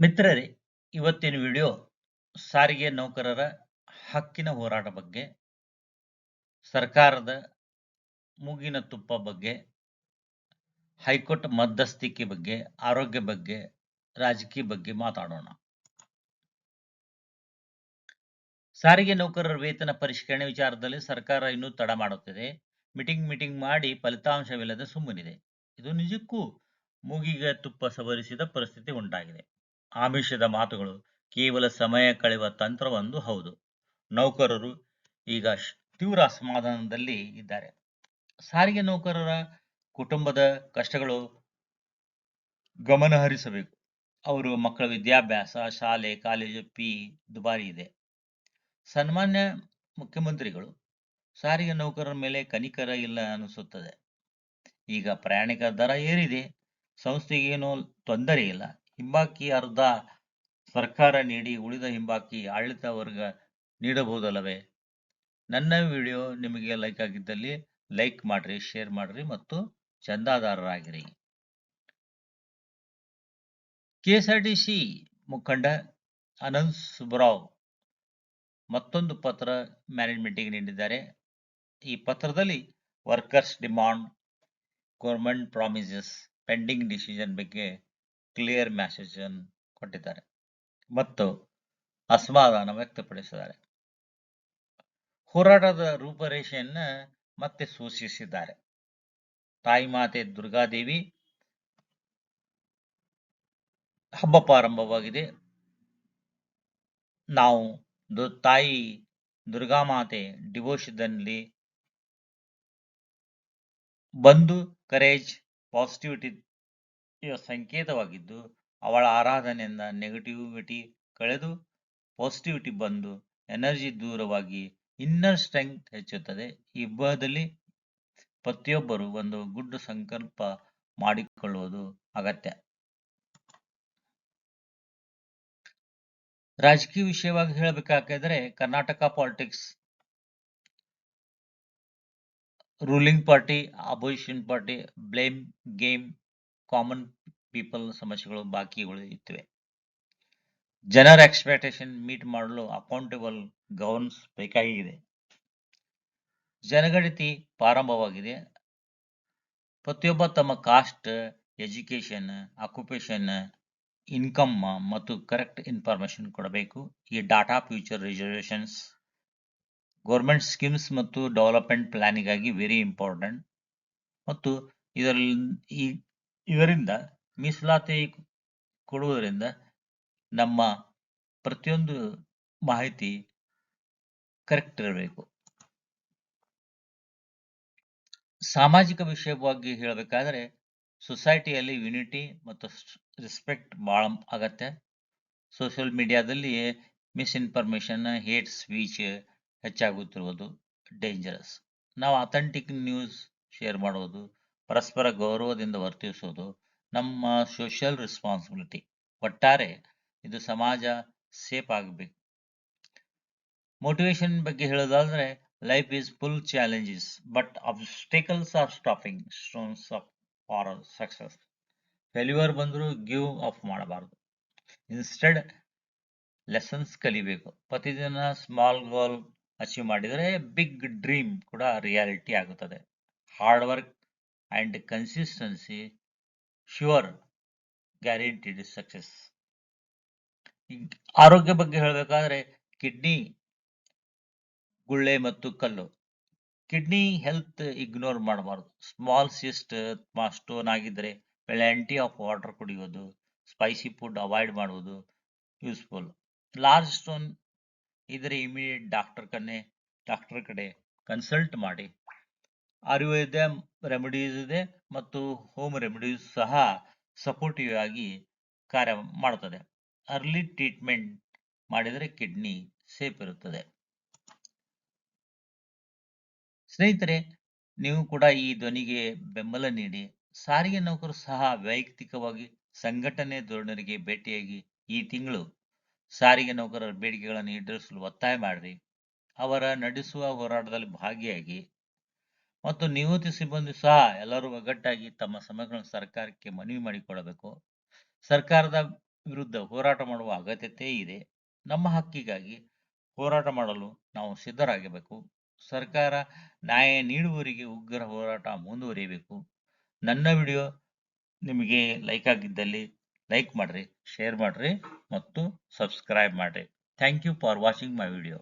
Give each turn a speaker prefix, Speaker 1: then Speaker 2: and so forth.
Speaker 1: ಮಿತ್ರರೇ, ಇವತ್ತಿನ ವಿಡಿಯೋ ಸಾರಿಗೆ ನೌಕರರ ಹಕ್ಕಿನ ಹೋರಾಟ ಬಗ್ಗೆ, ಸರ್ಕಾರದ ಮೂಗಿನ ತುಪ್ಪ ಬಗ್ಗೆ, ಹೈಕೋರ್ಟ್ ಮಧ್ಯಸ್ಥಿಕೆ ಬಗ್ಗೆ, ಆರೋಗ್ಯ ಬಗ್ಗೆ, ರಾಜಕೀಯ ಬಗ್ಗೆ ಮಾತಾಡೋಣ. ಸಾರಿಗೆ ನೌಕರರ ವೇತನ ಪರಿಷ್ಕರಣೆ ವಿಚಾರದಲ್ಲಿ ಸರ್ಕಾರ ಇನ್ನೂ ತಡ ಮಾಡುತ್ತಿದೆ. ಮೀಟಿಂಗ್ ಮೀಟಿಂಗ್ ಮಾಡಿ ಫಲಿತಾಂಶವಿಲ್ಲದೆ ಸುಮ್ಮನಿದೆ. ಇದು ನಿಜಕ್ಕೂ ಮೂಗಿಗೆ ತುಪ್ಪ ಸವರಿಸಿದ ಪರಿಸ್ಥಿತಿ ಉಂಟಾಗಿದೆ. ಆಮಿಷದ ಮಾತುಗಳು ಕೇವಲ ಸಮಯ ಕಳೆಯುವ ತಂತ್ರವೊಂದು ಹೌದು. ನೌಕರರು ಈಗ ತೀವ್ರ ಅಸಮಾಧಾನದಲ್ಲಿ ಇದ್ದಾರೆ. ಸಾರಿಗೆ ನೌಕರರ ಕುಟುಂಬದ ಕಷ್ಟಗಳು ಗಮನಹರಿಸಬೇಕು. ಅವರು ಮಕ್ಕಳ ವಿದ್ಯಾಭ್ಯಾಸ, ಶಾಲೆ, ಕಾಲೇಜು ಪಿ ದುಬಾರಿ ಇದೆ. ಸನ್ಮಾನ್ಯ ಮುಖ್ಯಮಂತ್ರಿಗಳು, ಸಾರಿಗೆ ನೌಕರರ ಮೇಲೆ ಕನಿಕರ ಇಲ್ಲ ಅನಿಸುತ್ತದೆ ಈಗ ಪ್ರಯಾಣಿಕ ದರ ಏರಿದೆ. ಸಂಸ್ಥೆಗೇನೂ ತೊಂದರೆ ಇಲ್ಲ. ಹಿಂಬಾಕಿ ಅರ್ಧ ಸರ್ಕಾರ ನೀಡಿ ಉಳಿದ ಹಿಂಬಾಕಿ ಆಡಳಿತ ವರ್ಗ ನೀಡಬಹುದಲ್ಲವೇ? ನನ್ನ ವಿಡಿಯೋ ನಿಮಗೆ ಲೈಕ್ ಆಗಿದ್ದಲ್ಲಿ ಲೈಕ್ ಮಾಡ್ರಿ, ಶೇರ್ ಮಾಡ್ರಿ ಮತ್ತು ಚಂದಾದಾರರಾಗಿರಿ. ಕೆಎಸ್ಆರ್ಟಿಸಿ ಮುಖಂಡ ಅನಂತ್ ಸುಬ್ರಾವ್ ಮತ್ತೊಂದು ಪತ್ರ ಮ್ಯಾನೇಜ್ಮೆಂಟಿಗೆ ನೀಡಿದ್ದಾರೆ. ಈ ಪತ್ರದಲ್ಲಿ workers demand, government promises, pending decision ಬಗ್ಗೆ ಕ್ಲಿಯರ್ ಮೆಸೇಜ್ ಅನ್ನು ಕೊಟ್ಟಿದ್ದಾರೆ. ಮತ್ತು ಅಸಮಾಧಾನ ವ್ಯಕ್ತಪಡಿಸಿದ್ದಾರೆ. ಹೋರಾಟದ ರೂಪರೇಷೆಯನ್ನು ಮತ್ತೆ ಸೂಚಿಸಿದ್ದಾರೆ. ತಾಯಿ ಮಾತೆ ದುರ್ಗಾದೇವಿ ಹಬ್ಬ ಪ್ರಾರಂಭವಾಗಿದೆ. ನಾವು ತಾಯಿ ದುರ್ಗಾಮಾತೆ ಡಿವೋಷದಲ್ಲಿ ಬಂದು ಕರೇಜ್ ಪಾಸಿಟಿವಿಟಿಯ ಸಂಕೇತವಾಗಿದ್ದು, ಅವಳ ಆರಾಧನೆಯಿಂದ ನೆಗೆಟಿವಿಟಿ ಕಳೆದು ಪಾಸಿಟಿವಿಟಿ ಬಂದು ಎನರ್ಜಿ ದೂರವಾಗಿ ಇನ್ನರ್ ಸ್ಟ್ರೆಂಗ್ತ್ ಹೆಚ್ಚುತ್ತದೆ. ಈ ಹಬ್ಬದಲ್ಲಿ ಪ್ರತಿಯೊಬ್ಬರು ಒಂದು ಗುಡ್ ಸಂಕಲ್ಪ ಮಾಡಿಕೊಳ್ಳುವುದು ಅಗತ್ಯ. ರಾಜಕೀಯ ವಿಷಯವಾಗಿ ಹೇಳಬೇಕಾಗಿದ್ರೆ Karnataka politics ruling party opposition party blame game common people ಸಮಸ್ಯೆಗಳು ಬಾಕಿ ಉಳಿಯುತ್ತಿವೆ ಜನರ ಎಕ್ಸ್ಪೆಕ್ಟೇಷನ್ ಮೀಟ್ ಮಾಡಲು ಅಕೌಂಟೇಬಲ್ ಗವರ್ನ್ಸ್ ಬೇಕಾಗಿದೆ. ಜನಗಣತಿ ಪ್ರಾರಂಭವಾಗಿದೆ. ಪ್ರತಿಯೊಬ್ಬ ತಮ್ಮ ಕಾಸ್ಟ್ ಎಜುಕೇಶನ್ ಆಕ್ಯುಪೇಷನ್ ಇನ್ಕಮ್ ಮತ್ತು ಕರೆಕ್ಟ್ ಇನ್ಫಾರ್ಮೇಶನ್ ಕೊಡಬೇಕು. ಈ data future reservations government schemes ಮತ್ತು ಡೆವಲಪ್ಮೆಂಟ್ ಪ್ಲಾನಿಂಗ್ ಆಗಿ ವೆರಿ ಇಂಪಾರ್ಟೆಂಟ್ ಮತ್ತು ಇದರಲ್ಲಿ ಈ ಇದರಿಂದ ಮೀಸಲಾತಿ ಕೊಡುವುದರಿಂದ ನಮ್ಮ ಪ್ರತಿಯೊಂದು ಮಾಹಿತಿ ಕರೆಕ್ಟ್ ಇರಬೇಕು. ಸಾಮಾಜಿಕ ವಿಷಯ ಬಗ್ಗೆ ಹೇಳಬೇಕಾದ್ರೆ ಸೊಸೈಟಿಯಲ್ಲಿ ಯುನಿಟಿ ಮತ್ತು ರೆಸ್ಪೆಕ್ಟ್ ಭಾಳ ಅಗತ್ಯ. ಸೋಷಿಯಲ್ ಮೀಡಿಯಾದಲ್ಲಿ ಮಿಸ್ಇನ್ಫಾರ್ಮೇಶನ್ ಹೇಟ್ ಸ್ಪೀಚ್ ಹೆಚ್ಚಾಗುತ್ತಿರುವುದು ಡೇಂಜರಸ್ ನಾವು ಅಥೆಂಟಿಕ್ ನ್ಯೂಸ್ ಶೇರ್ ಮಾಡುವುದು ಪರಸ್ಪರ ಗೌರವದಿಂದ ವರ್ತಿಸುವುದು ನಮ್ಮ ಸೋಷಿಯಲ್ ರೆಸ್ಪಾನ್ಸಿಬಿಲಿಟಿ ಒಟ್ಟಾರೆ ಇದು ಸಮಾಜ ಸೇಫ್ ಆಗಬೇಕು. ಮೋಟಿವೇಶನ್ ಬಗ್ಗೆ ಹೇಳೋದಾದ್ರೆ life is full challenges but obstacles are stopping stones of for success failure ಬಂದರೂ ಗಿವ್ ಆಫ್ ಮಾಡಬಾರ್ದು. ಇನ್ಸ್ಟೆಡ್ ಲೆಸನ್ಸ್ ಕಲಿಬೇಕು. ಪ್ರತಿದಿನ ಸ್ಮಾಲ್ ಗೋಲ್ ಅಚೀವ್ ಮಾಡಿದರೆ ಬಿಗ್ ಡ್ರೀಮ್ ಕೂಡ ರಿಯಾಲಿಟಿ ಆಗುತ್ತದೆ. Hard work and consistency sure guaranteed success ಆರೋಗ್ಯ ಬಗ್ಗೆ ಹೇಳಬೇಕಾದ್ರೆ ಕಿಡ್ನಿ ಗುಳ್ಳೆ ಮತ್ತು ಕಲ್ಲು. ಕಿಡ್ನಿ ಹೆಲ್ತ್ ಇಗ್ನೋರ್ ಮಾಡಬಾರ್ದು. ಸ್ಮಾಲ್ ಸಿಸ್ಟ್ ಸ್ಟೋನ್ ಆಗಿದ್ರೆ ಪ್ಲಾಂಟಿ ಆಫ್ ವಾಟರ್ ಕುಡಿಯೋದು ಸ್ಪೈಸಿ ಫುಡ್ ಅವಾಯ್ಡ್ ಮಾಡುವುದು ಯೂಸ್ಫುಲ್ ಲಾರ್ಜ್ ಸ್ಟೋನ್ ಇದ್ರೆ ಇಮಿಡಿಯೇಟ್ ಡಾಕ್ಟರ್ ಕನ್ನೆ ಡಾಕ್ಟರ್ ಕಡೆ ಕನ್ಸಲ್ಟ್ ಮಾಡಿ. ಆಯುರ್ವೇದ ರೆಮಿಡೀಸ್ ಇದೆ ಮತ್ತು ಹೋಮ್ ರೆಮಿಡೀಸ್ ಸಹ ಸಪೋರ್ಟಿವ್ ಆಗಿ ಕಾರ್ಯ ಮಾಡುತ್ತದೆ. ಅರ್ಲಿ ಟ್ರೀಟ್ಮೆಂಟ್ ಮಾಡಿದರೆ ಕಿಡ್ನಿ ಸೇಫ್ ಇರುತ್ತದೆ. ಸ್ನೇಹಿತರೆ, ನೀವು ಕೂಡ ಈ ಧ್ವನಿಗೆ ಬೆಂಬಲ ನೀಡಿ, ಸಾರಿಗೆ ನೌಕರು ಸಹ ವೈಯಕ್ತಿಕವಾಗಿ ಸಂಘಟನೆ ಧೋರಣರಿಗೆ ಭೇಟಿಯಾಗಿ ಈ ತಿಂಗಳು ಸಾರಿಗೆ ನೌಕರರ ಬೇಡಿಕೆಗಳನ್ನು ಈಡೇರಿಸಲು ಒತ್ತಾಯ ಮಾಡಿರಿ. ಅವರ ನಡೆಸುವ ಹೋರಾಟದಲ್ಲಿ ಭಾಗಿಯಾಗಿ ಮತ್ತು ನಿವೃತ್ತಿ ಸಿಬ್ಬಂದಿ ಸಹ ಎಲ್ಲರೂ ಒಗ್ಗಟ್ಟಾಗಿ ತಮ್ಮ ಸಮಸ್ಯೆಗಳನ್ನು ಸರ್ಕಾರಕ್ಕೆ ಮನವಿ ಮಾಡಿಕೊಳ್ಳಬೇಕು ಸರ್ಕಾರದ ವಿರುದ್ಧ ಹೋರಾಟ ಮಾಡುವ ಅಗತ್ಯತೆ ಇದೆ. ನಮ್ಮ ಹಕ್ಕಿಗಾಗಿ ಹೋರಾಟ ಮಾಡಲು ನಾವು ಸಿದ್ಧರಾಗಬೇಕು. ಸರ್ಕಾರ ನ್ಯಾಯ ನೀಡುವವರಿಗೆ ಉಗ್ರ ಹೋರಾಟ ಮುಂದುವರಿಯಬೇಕು. ನನ್ನ ವಿಡಿಯೋ ನಿಮಗೆ ಲೈಕ್ ಆಗಿದ್ದಲ್ಲಿ ಲೈಕ್ ಮಾಡಿರಿ, ಶೇರ್ ಮಾಡಿರಿ ಮತ್ತು ಸಬ್ಸ್ಕ್ರೈಬ್ ಮಾಡಿರಿ. Thank you for watching my video.